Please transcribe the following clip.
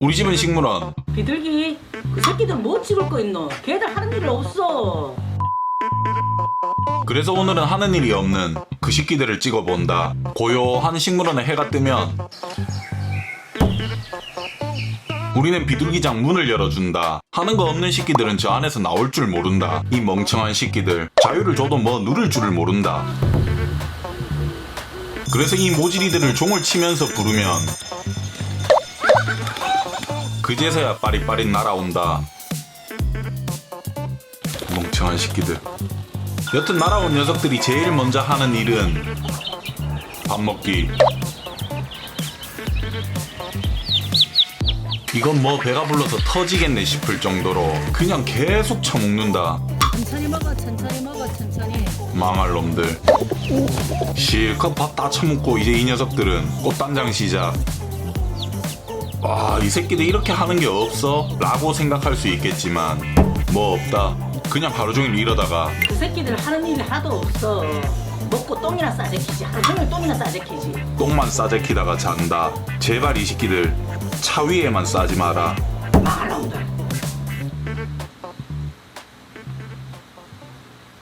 우리 집은 식물원. 비둘기 그 새끼들 뭐 찍을 거 있노? 걔들 하는 일이 없어. 그래서 오늘은 하는 일이 없는 그 식기들을 찍어본다. 고요한 식물원에 해가 뜨면 우리는 비둘기장 문을 열어준다. 하는 거 없는 식기들은 저 안에서 나올 줄 모른다. 이 멍청한 식기들. 자유를 줘도 뭐 누를 줄을 모른다. 그래서 이 모질이들을 종을 치면서 부르면 그제서야 빠릿빠릿 날아온다 멍청한 식기들 여튼 날아온 녀석들이 제일 먼저 하는 일은 밥 먹기. 이건 뭐 배가 불러서 터지겠네 싶을 정도로 그냥 계속 처먹는다. 천천히 먹어, 천천히 먹어, 천천히. 망할 놈들. 실컷 밥 다 처먹고 이제 이 녀석들은 꽃단장 시작. 와, 이 새끼들 이렇게 하는 게 없어? 라고 생각할 수 있겠지만 뭐 없다. 그냥 하루 종일 이러다가 그 새끼들 하는 일이 하나도 없어. 먹고 똥이나 싸제키지. 하루 종일 똥이나 싸제키지. 똥만 싸제키다가 잔다. 제발 이 새끼들 차 위에만 싸지 마라. 말놈들.